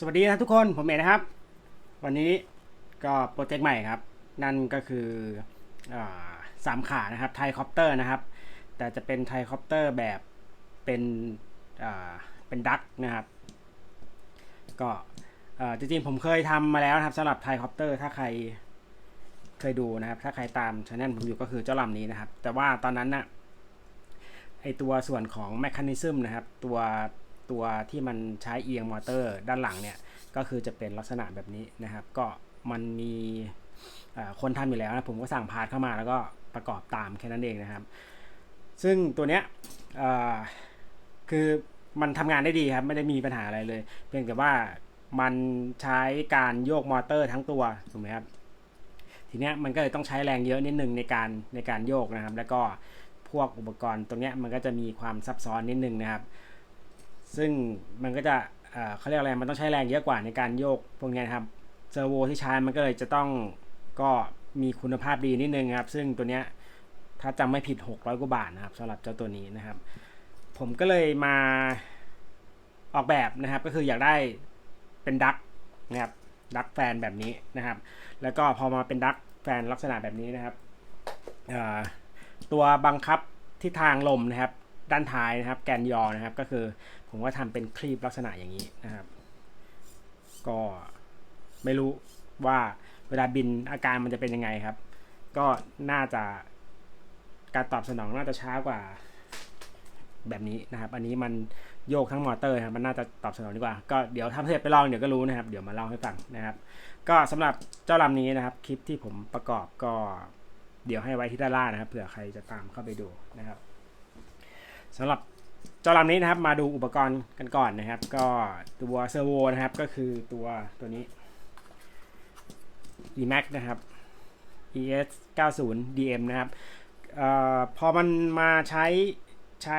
สวัสดีนะทุกคนผมเอกนะครับ วันนี้ก็โปรเจกต์ใหม่ครับ นั่นก็คืออสามขานะครับไทคอปเตอร์นะครับ แต่จะเป็นไทคอปเตอร์แบบเป็นเป็นดักนะครับ ก็จริงๆผมเคยทำมาแล้วนะครับสำหรับไทคอปเตอร์ถ้าใครเคยดูนะครับ ถ้าใครตามช anel ผมอยู่ก็คือเจ้าลำนี้นะครับ แต่ว่าตอนนั้นน่ะไอตัวส่วนของแม c คานิซึมนะครับ ตัว ตัวที่มันใช้เอียงมอเตอร์ด้านหลังเนี่ย ก็คือจะเป็นลักษณะแบบนี้นะครับ ก็มันมีคนทำอยู่แล้วนะผมก็สั่งพาร์ทเข้ามาแล้วก็ประกอบตามแค่นั้นเองนะครับ ซึ่งตัวเนี้ยคือมันทำงานได้ดีครับ ไม่ได้มีปัญหาอะไรเลย เพียงแต่ว่ามันใช้การโยกมอเตอร์ทั้งตัวถูกไหมครับทีเนี้ยมันก็เลยต้องใช้แรงเยอะนิดนึงในการในการโยกนะครับ แล้วก็พวกอุปกรณ์ตรงเนี้ยมันก็จะมีความซับซ้อนนิดนึงนะครับ ซึ่งมันก็จะเขาเรียกอะไรมันต้องใช้แรงเยอะกว่าในการโยกพวกนี้นะครับเซอร์โวที่ใช้มันก็เลยจะต้องก็มีคุณภาพดีนิดนึงครับ ซึ่งตัวเนี้ยถ้าจำไม่ผิด 600กว่าบาทนะครับสำหรับเจ้าตัวนี้นะครับ ผมก็เลยมาออกแบบนะครับ ก็คืออยากได้เป็นดักนะครับดักแฟนแบบนี้นะครับ แล้วก็พอมาเป็นดักแฟนลักษณะแบบนี้นะครับตัวบังคับทิศทางลมนะครับ ด้านท้ายนะครับ แกนยอนะครับก็คือ ผมก็ทำเป็นคลีปลักษณะอย่างนี้นะครับ ก็ไม่รู้ว่าเวลาบินอาการมันจะเป็นยังไงครับ ก็น่าจะการตอบสนองน่าจะช้ากว่าแบบนี้นะครับ อันนี้มันโยกทั้งมอเตอร์ครับ มันน่าจะตอบสนองดีกว่า ก็เดี๋ยวทำเสร็จไปลองเดี๋ยวก็รู้นะครับ เดี๋ยวมาเล่าให้ฟังนะครับ ก็สำหรับเจ้าลำนี้นะครับ คลิปที่ผมประกอบก็เดี๋ยวให้ไว้ที่ด้านล่างนะครับ เผื่อใครจะตามเข้าไปดูนะครับสำหรับ จ้าลำนี้นะครับมาดูอุปกรณ์กันก่อนนะครับ ก็ตัวเซอร์โวนะครับก็คือตัวตัวนี้ EMAX นะครับ ES 90 DM นะครับออพอมันมาใช้ใช้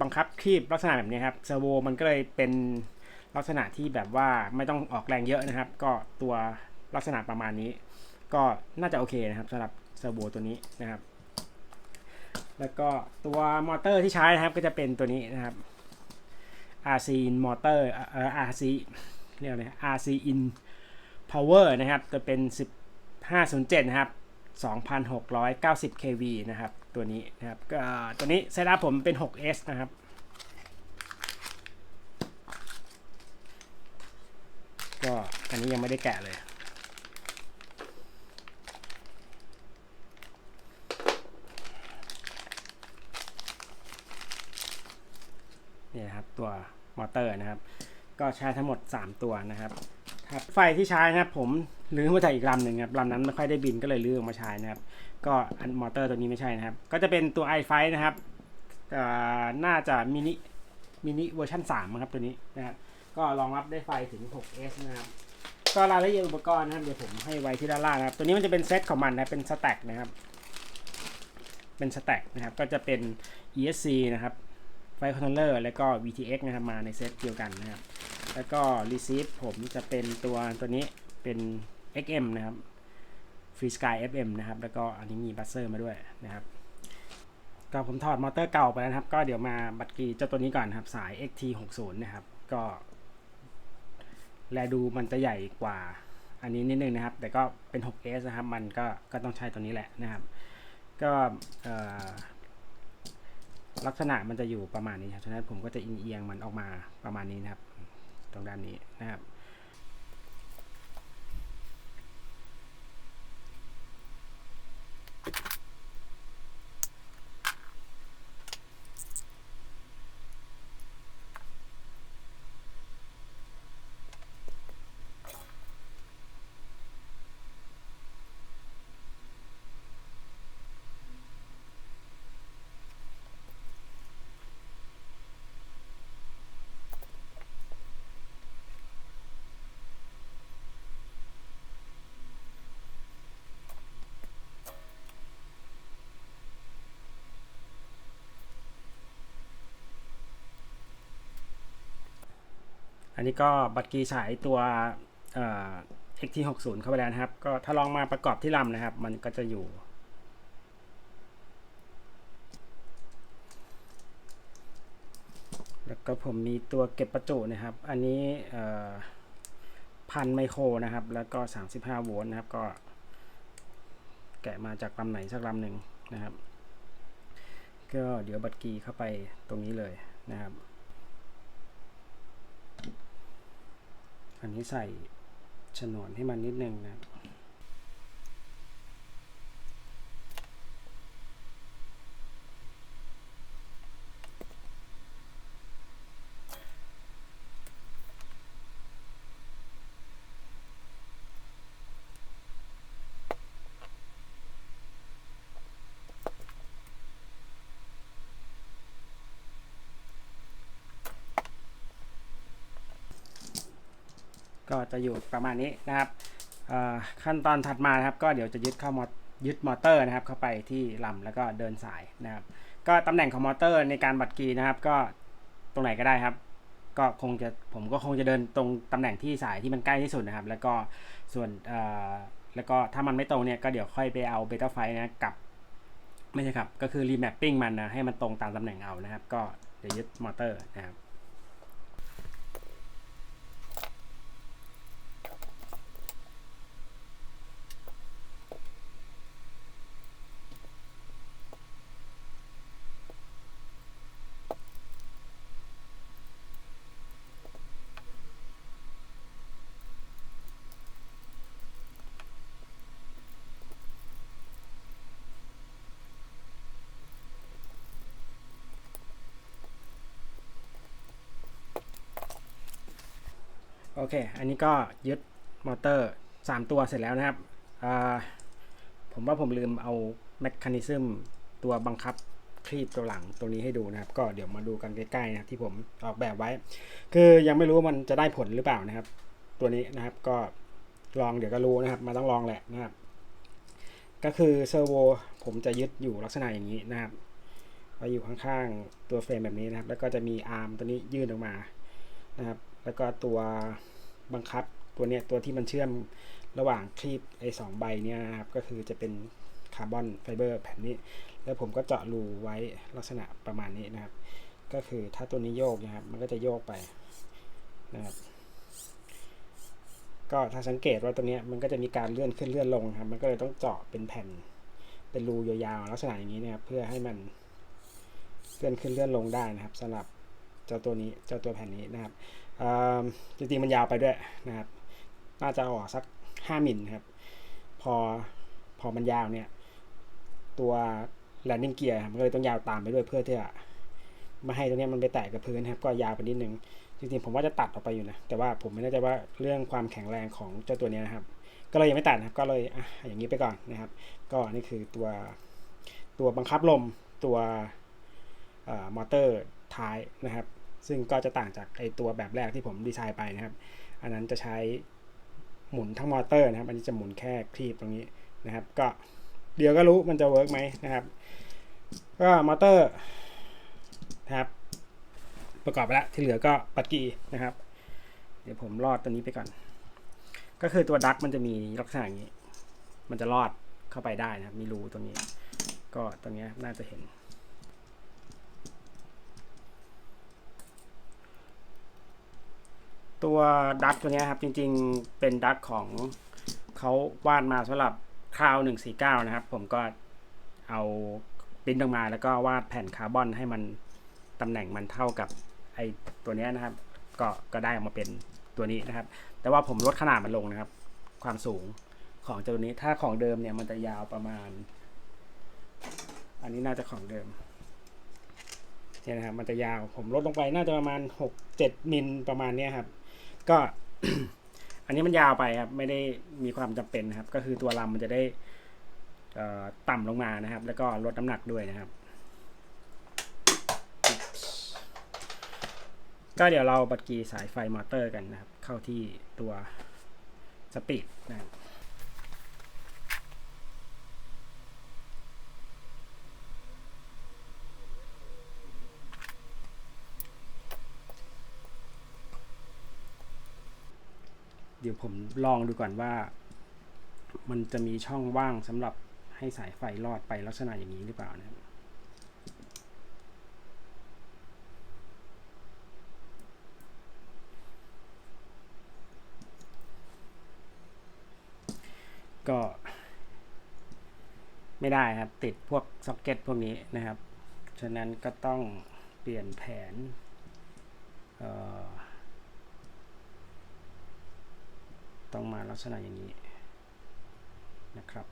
บังคับคลีบลักษณะแบบนี้ครับเซอร์โวมันก็เลยเป็นลักษณะที่แบบว่าไม่ต้องออกแรงเยอะนะครับ ก็ตัวลักษณะประมาณนี้ ก็น่าจะโอเคนะครับสำหรับเซอร์โวตัวนี้นะครับ แล้วก็ตัวมอเตอร์ที่ใช้นะครับก็จะเป็นตัวนี้นะครับ RC in motor เอ่อ RC เรียกอะไร RC in power นะครับจะเป็น 1507 นะครับ 2,690 kV นะครับ ตัวนี้นะครับก็ตัวนี้เซตอัพผมเป็น 6S นะครับก็อันนี้ยังไม่ได้แกะเลย นี่นะครับ ตัวมอเตอร์นะครับ ก็ใช้ทั้งหมด 3 ตัวนะครับไฟที่ใช้นะครับผมลื้อมาจากอีกลำหนึ่งครับลำนั้นไม่ค่อยได้บินก็เลยลื้อออกมาใช้นะครับ ก็อันมอเตอร์ตัวนี้ไม่ใช่นะครับ ก็จะเป็นตัว i f i นะครับน่าจะมินิมินิเวอร์ชัน3นะครับตัวนี้นะครับก็รองรับได้ไฟถึง 6S นะครับ ก็รายละเอียดอุปกรณ์นะครับเดี๋ยวผมให้ไว้ที่ด้านล่างนะครับ ตัวนี้มันจะเป็นเซตของมันนะเป็นสแต็กนะครับ เป็นสแต็กนะครับก็จะเป็น ESC นะครับ ไฟคอนโทรลเลอร์แล้วก็ VTX นะครับมาในเซตเดียวกันนะครับ แล้วก็ receive ผมจะเป็นตัวตัวนี้เป็น XM นะครับ Free Sky FM นะครับ แล้วก็อันนี้มีบัสเซอร์มาด้วยนะครับ ก็ผมถอดมอเตอร์เก่าไปแล้วนะครับ ก็เดี๋ยวมาบัตรกีเจ้าตัวนี้ก่อนครับสาย XT60 นะครับ ก็แลดูมันจะใหญ่กว่าอันนี้นิดนึงนะครับ แต่ก็เป็น 6S นะครับ มันก็ก็ต้องใช้ตัวนี้แหละนะครับ ก็เอ่อ ลักษณะมันจะอยู่ประมาณนี้ครับ ฉะนั้นผมก็จะเอียงมันออกมาประมาณนี้นะครับ ตรงด้านนี้นะครับ อันนี้ก็บัตรกีฉายตัวเอ่อ XT60 เข้าไปแล้วนะครับ ก็ถ้าลองมาประกอบที่ลำนะครับ มันก็จะอยู่ แล้วก็ผมมีตัวเก็บประจุนะครับ อันนี้พันไมโครนะครับ แล้วก็ 35 โวลต์นะครับ ก็แกะมาจากลำไหนสักลำหนึ่งนะครับ ก็เดี๋ยวบัตรกีเข้าไปตรงนี้เลยนะครับ อันนี้ใส่ฉนวนให้มันนิดนึงนะ ก็จะอยู่ประมาณนี้นะครับขั้นตอนถัดมานะครับ ก็เดี๋ยวจะยึดเข้ามอยึดมอเตอร์นะครับ เข้าไปที่ลำแล้วก็เดินสายนะครับ ก็ตำแหน่งของมอเตอร์ในการบัดกีนะครับ ก็ตรงไหนก็ได้ครับ ก็คงจะผมก็คงจะเดินตรงตำแหน่งที่สายที่มันใกล้ที่สุดนะครับ แล้วก็ส่วนแล้วก็ถ้ามันไม่ตรงเนี่ยก็เดี๋ยวค่อยไปเอาเบต้าไฟนะกับไม่ใช่ครับ ก็คือรีแมปปิ้งมันนะให้มันตรงตามตำแหน่งเอานะครับ ก็เดี๋ยวยึดมอเตอร์นะครับ โอเค อันนี้ก็ยึดมอเตอร์ 3 ตัวเสร็จแล้วนะครับ ผมว่าผมลืมเอาแมคคานิซึมตัวบังคับคลีปตัวหลังตัวนี้ให้ดูนะครับ ก็เดี๋ยวมาดูกันใกล้ๆนะที่ผมออกแบบไว้ คือยังไม่รู้ว่ามันจะได้ผลหรือเปล่านะครับ ตัวนี้นะครับก็ลองเดี๋ยวก็รู้นะครับมาต้องลองแหละนะครับ ก็คือเซอร์โวผมจะยึดอยู่ลักษณะอย่างนี้นะครับไว้อยู่ข้างๆตัวเฟรมแบบนี้นะครับ แล้วก็จะมีอาร์มตัวนี้ยื่นออกมานะครับ แล้วก็ตัวบังคับตัวเนี้ยตัวที่มันเชื่อมระหว่างคลีปไอ้สองใบเนี้ยนะครับก็คือจะเป็นคาร์บอนไฟเบอร์แผ่นนี้ แล้วผมก็เจาะรูไว้ลักษณะประมาณนี้นะครับ ก็คือถ้าตัวนี้โยกนะครับ มันก็จะโยกไปนะครับก็ถ้าสังเกตว่าตัวนี้มันก็จะมีการเลื่อนขึ้นเลื่อนลงครับ มันก็เลยต้องเจาะเป็นแผ่นเป็นรูยาวๆลักษณะอย่างนี้นะครับเพื่อให้มันเลื่อนขึ้นเลื่อนลงได้นะครับสำหรับเจ้าตัวนี้เจ้าตัวแผ่นนี้นะครับ จริงๆมันยาวไปด้วยนะครับ น่าจะออกสัก 5มิลครับ พอพอมันยาวเนี่ย ตัว landing gear มันก็เลยต้องยาวตามไปด้วยเพื่อที่จะไม่ให้ตรงนี้มันไปแตะกับพื้นครับ ก็ยาวไปนิดนึง จริงๆผมว่าจะตัดออกไปอยู่นะ แต่ว่าผมไม่แน่ใจว่าเรื่องความแข็งแรงของเจ้าตัวนี้นะครับ ก็เลยยังไม่ตัดนะครับ ก็เลยออย่างนี้ไปก่อนนะครับ ก็นี่คือตัวตัวบังคับลมตัวมอเตอร์ท้ายนะครับ ซึ่งก็จะต่างจากไอตัวแบบแรกที่ผมดีไซน์ไปนะครับ อันนั้นจะใช้หมุนทั้งมอเตอร์นะครับ อันนี้จะหมุนแค่คลีปตรงนี้นะครับ ก็เดี๋ยวก็รู้มันจะเวิร์กไหมนะครับ ก็มอเตอร์นะครับประกอบไปแล้วที่เหลือก็ปัดกีนะครับ เดี๋ยวผมรอดตัวนี้ไปก่อน ก็คือตัวดักมันจะมีลักษณะอย่างนี้ มันจะรอดเข้าไปได้นะครับ มีรูตรงนี้ ก็ตรงนี้น่าจะเห็น ตัวดักตัวนี้ครับจริงๆเป็นดักของเขาวาดมาสำหรับคราว 149 นะครับ ผมก็เอาปิ้นออกมาแล้วก็วาดแผ่นคาร์บอนให้มันตำแหน่งมันเท่ากับไอตัวนี้นะครับ ก็ก็ได้ออกมาเป็นตัวนี้นะครับ แต่ว่าผมลดขนาดมันลงนะครับ ความสูงของตัวนี้ถ้าของเดิมเนี่ยมันจะยาวประมาณ อันนี้น่าจะของเดิมเนี่ยนะครับมันจะยาวผมลดลงไปน่าจะประมาณ 6-7มิลประมาณนี้ครับ ก็ อันนี้มันยาวไปครับ ไม่ได้มีความจำเป็นนะครับ ก็คือตัวลำมันจะได้ต่ำลงมานะครับ แล้วก็ลดน้ำหนักด้วยนะครับ ก็เดี๋ยวเราบัดกีสายไฟมอเตอร์กันนะครับ เข้าที่ตัวสปีดนะครับ ดี๋ยวผมลองดูก่อนว่า มันจะมีช่องว่างสำหรับให้สายไฟลอดไปลักษณะอย่างนี้หรือเปล่านะครัก็ไม่ได้ครับ ติดพวกซ็อกเก็ตพวกนี้นะครับ ฉะนั้นก็ต้องเปลี่ยนแผนเอ่อ ต้องมาลักษณะอย่างนี้นะครับ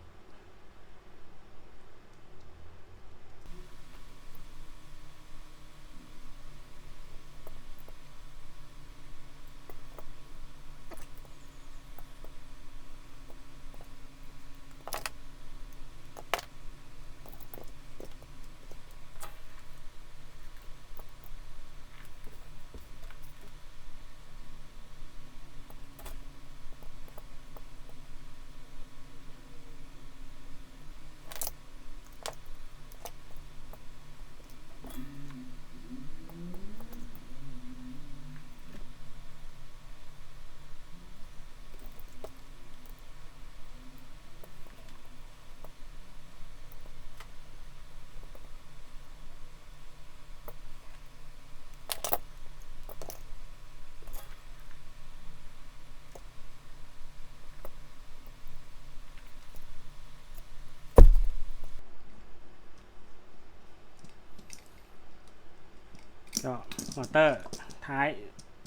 ก็มอเตอร์ท้าย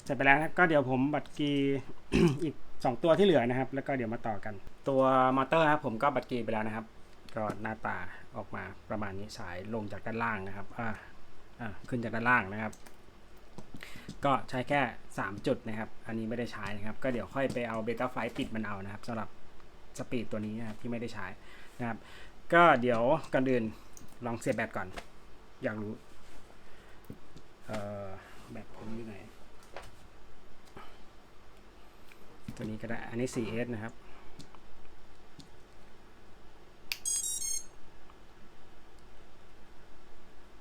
เสร็จไปแล้วนะก็เดี๋ยวผมบัตรกีอีก 2 ตัวที่เหลือนะครับ แล้วก็เดี๋ยวมาต่อกัน ตัวมอเตอร์ครับผมก็บัตรกีไปแล้วนะครับ ก็หน้าตาออกมาประมาณนี้สายลงจากด้านล่างนะครับอ่าอ่าขึ้นจากด้านล่างนะครับ ก็ใช้แค่ 3 จุดนะครับ อันนี้ไม่ได้ใช้นะครับ ก็เดี๋ยวค่อยไปเอาเบต้าไฟปิดมันเอานะครับสำหรับสปีดตัวนี้นะครับที่ไม่ได้ใช้นะครับ ก็เดี๋ยวก่อนอื่นลองเสียบแบตก่อน อยากรู้ แบบผมอยู่ไหน ตัวนี้ก็ได้ อันนี้ 4S นะครับ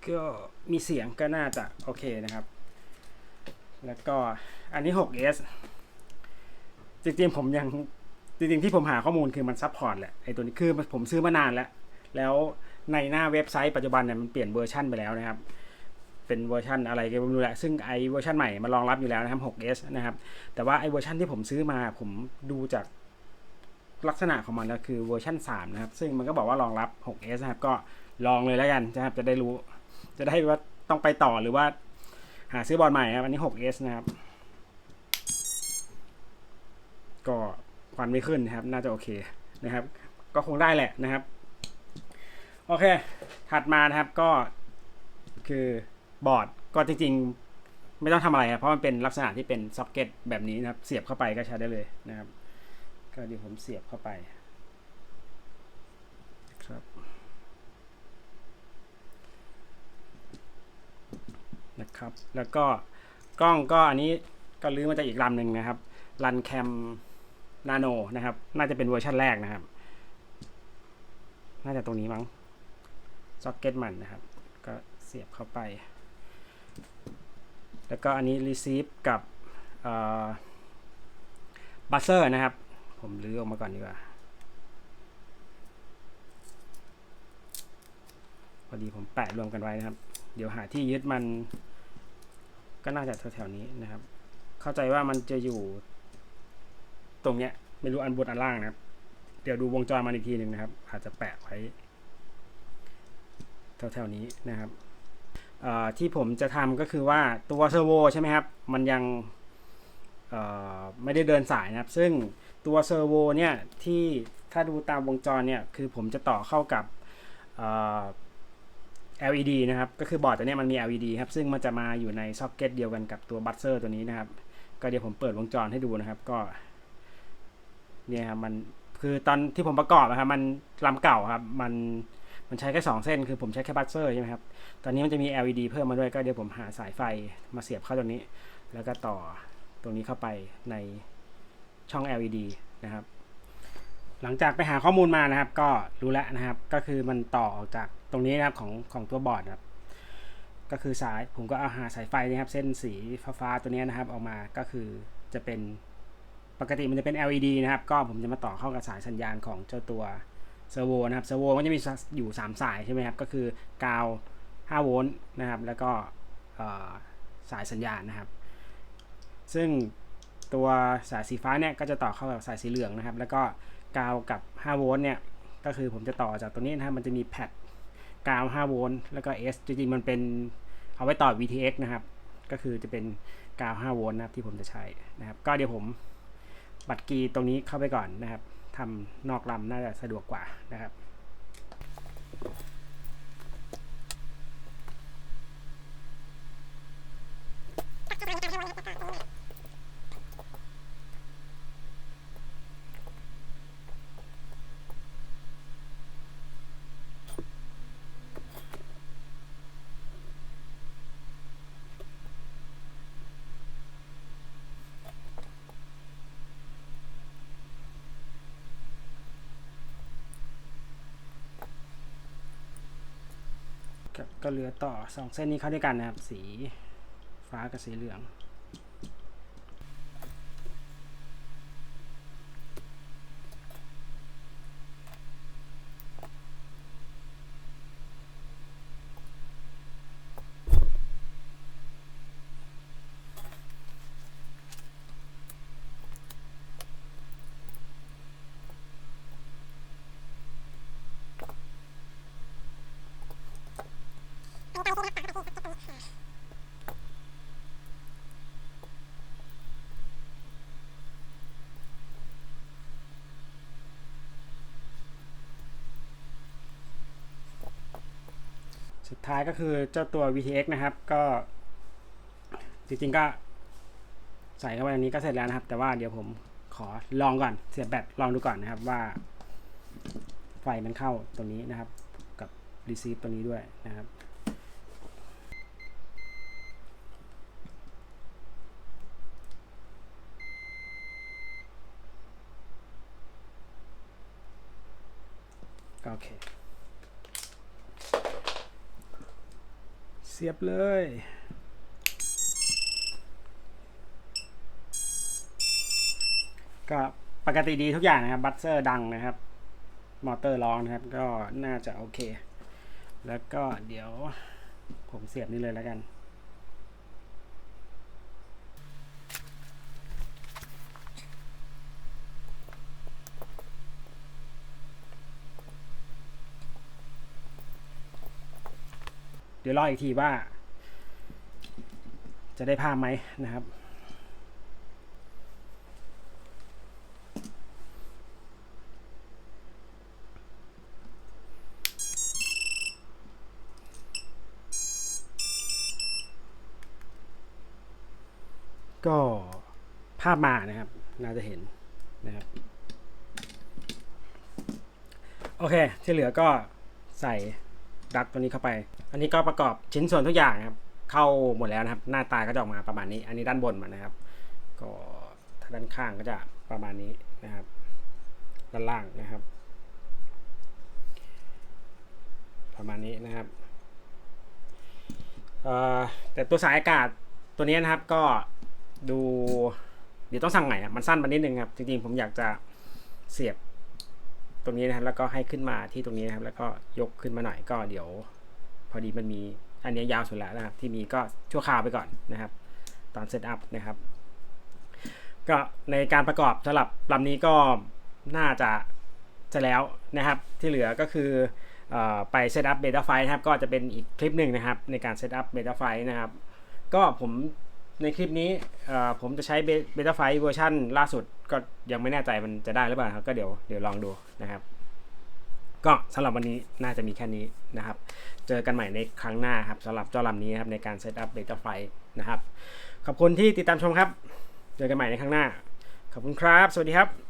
ก็มีเสียงก็น่าจะโอเคนะครับ แล้วก็อันนี้ 6S จริงๆผมยังจริงๆที่ผมหาข้อมูลคือมันซับพอร์ตแหละไอตัวนี้คือผมซื้อมานานแล้ว แล้วในหน้าเว็บไซต์ปัจจุบันเนี่ยมันเปลี่ยนเวอร์ชันไปแล้วนะครับ เป็นเวอร์ชันอะไรก็ไม่รู้แหละซึ่งไอเวอร์ชันใหม่มารองรับอยู่แล้วนะครับ 6s นะครับ แต่ว่าไอเวอร์ชันที่ผมซื้อมาผมดูจากลักษณะของมันแล้วคือเวอร์ชัน3นะครับ ซึ่งมันก็บอกว่ารองรับ 6s นะครับ ก็ลองเลยแล้วกันนะครับ จะได้รู้ จะได้ว่าต้องไปต่อหรือว่า หาซื้อบอร์ดใหม่ครับ อันนี้ 6s นะครับ ก็ควันไม่ขึ้นนะครับ น่าจะโอเคนะครับ ก็คงได้แหละนะครับ โอเค ถัดมานะครับก็คือ บอร์ดก็จริงๆ ไม่ต้องทำอะไรครับเพราะมันเป็นลักษณะที่เป็นซ็อกเก็ตแบบนี้นะครับ เสียบเข้าไปก็ใช้ได้เลยนะครับ ก็เดี๋ยวผมเสียบเข้าไปครับนะครับ แล้วก็กล้องก็อันนี้ก็ลื้อมาจากอีกลำหนึ่งนะครับรันแคมนาโนนะครับ น่าจะเป็นเวอร์ชันแรกนะครับ น่าจะตรงนี้มั้งซ็อกเก็ตมันนะครับ ก็เสียบเข้าไป แล้วก็อันนี้ receive กับบัสเซอร์นะครับ ผมลื้อออกมาก่อนดีกว่าพอดีผมแปะรวมกันไว้นะครับ เดี๋ยวหาที่ยึดมันก็น่าจะแถวๆนี้นะครับ เข้าใจว่ามันจะอยู่ตรงเนี้ยไม่รู้อันบนอันล่างนะครับ เดี๋ยวดูวงจรมันอีกทีหนึ่งนะครับ อาจจะแปะไว้แถวๆนี้นะครับ ที่ผมจะทำก็คือว่าตัวเซอร์โวใช่ไหมครับ มันยังไม่ได้เดินสายนะครับ ซึ่งตัวเซอร์โวเนี่ยที่ถ้าดูตามวงจรเนี่ยคือผมจะต่อเข้ากับ LED นะครับ ก็คือบอร์ดตัวนี้มันมี LED ครับ ซึ่งมันจะมาอยู่ในซ็อกเก็ตเดียวกันกับตัวบัตเซอร์ตัวนี้นะครับ ก็เดี๋ยวผมเปิดวงจรให้ดูนะครับ ก็เนี่ยครับมันคือตอนที่ผมประกอบนะครับมันลำเก่าครับ มัน มันใช้แค่2เส้นคือผมใช้แค่บัตเซอร์ใช่ไหมครับ ตอนนี้มันจะมี LED เพิ่มมาด้วยก็เดี๋ยวผมหาสายไฟมาเสียบเข้าตรงนี้ แล้วก็ต่อตรงนี้เข้าไปในช่อง LED นะครับ หลังจากไปหาข้อมูลมานะครับ ก็รู้แล้วนะครับ ก็คือมันต่อออกจากตรงนี้นะครับของของตัวบอร์ดครับ ก็คือสายผมก็เอาหาสายไฟนะครับ เส้นสีฟ้าๆตัวนี้นะครับออกมาก็คือจะเป็นปกติมันจะเป็น LED นะครับ ก็ผมจะมาต่อเข้ากับสายสัญญาณของเจ้าตัว เซอร์โวนะครับเซอร์โวมันจะมีอยู่ 3 สายใช่ไหมครับ ก็คือกาว 5 โวลต์นะครับ แล้วก็สายสัญญาณนะครับ ซึ่งตัวสายสีฟ้าเนี่ยก็จะต่อเข้ากับสายสีเหลืองนะครับ แล้วก็กาวกับ 5 โวลต์เนี่ยก็คือผมจะต่อจากตัวนี้นะครับ มันจะมีแพดกาว 5 โวลต์แล้วก็ S จริงๆ มันเป็นเอาไว้ต่อ VTX นะครับ ก็คือจะเป็นกาว 5 โวลต์นะครับที่ผมจะใช้นะครับ ก็เดี๋ยวผมบัตรกีตรงนี้เข้าไปก่อนนะครับ ทำนอกลำน่าจะสะดวกกว่านะครับ ครับ ก็เหลือต่อสองเส้นนี้เข้าด้วยกันนะครับ สีฟ้ากับสีเหลือง สุดท้ายก็คือเจ้าตัว VTX นะครับ ก็จริงๆก็ใส่เข้าไปในนี้ก็เสร็จแล้วนะครับ แต่ว่าเดี๋ยวผมขอลองก่อน เสียบแบตลองดูก่อนนะครับว่า ไฟมันเข้าตัวนี้นะครับ กับ receive ตัวนี้ด้วยนะครับก็โอเค สียบเลย ก็ปกติดีทุกอย่างนะครับ บัตเซอร์ดังนะครับ มอเตอร์ร้องนะครับ ก็น่าจะโอเค แล้วก็เดี๋ยวผมเสียบนี่เลยแล้วกัน ดี๋ยวรออีกทีว่า จะได้ภาพไหมนะครับ ก็ภาพมานะครับ น่าจะเห็นนะครับ โอเค ที่เหลือก็ใส่ ดักตัวนี้เข้าไป อันนี้ก็ประกอบชิ้นส่วนทุกอย่างครับ เข้าหมดแล้วนะครับ หน้าตาก็จะออกมาประมาณนี้ อันนี้ด้านบนมันนะครับ ก็ถ้าด้านข้างก็จะประมาณนี้นะครับ ด้านล่างนะครับ ประมาณนี้นะครับเอ่อแต่ตัวสายอากาศตัวนี้นะครับก็ดูเดี๋ยวต้องสั่งใหม่อะมันสั้นไปนิดนึงครับ จริงๆผมอยากจะเสียบ รงนี้นะครับ แล้วก็ให้ขึ้นมาที่ตรงนี้นะครับ แล้วก็ยกขึ้นมาหน่อยก็เดี๋ยว พอดีมันมีอันนี้ยาวสุดแล้วนะครับ ที่มีก็ชั่วคราวไปก่อนนะครับ ตอนเซตอัพนะครับ ก็ในการประกอบสำหรับลำนี้ก็น่าจะจะแล้วนะครับ ที่เหลือก็คือเออไปเซตอัพเบต้าไฟนะครับ ก็จะเป็นอีกคลิปหนึ่งนะครับ ในการเซตอัพเบต้าไฟนะครับ ก็ผม ในคลิปนี้ผมจะใช้เบต้าไฟเวอร์ชันล่าสุดก็ยังไม่แน่ใจมันจะได้หรือเปล่าครับก็เดี๋ยวเดี๋ยวลองดูนะครับ ก็สำหรับวันนี้น่าจะมีแค่นี้นะครับ เจอกันใหม่ในครั้งหน้าครับสำหรับเจ้าลำนี้ครับในการเซตอัพเบต้าไฟนะครับ ขอบคุณที่ติดตามชมครับ เจอกันใหม่ในครั้งหน้า ขอบคุณครับ สวัสดีครับ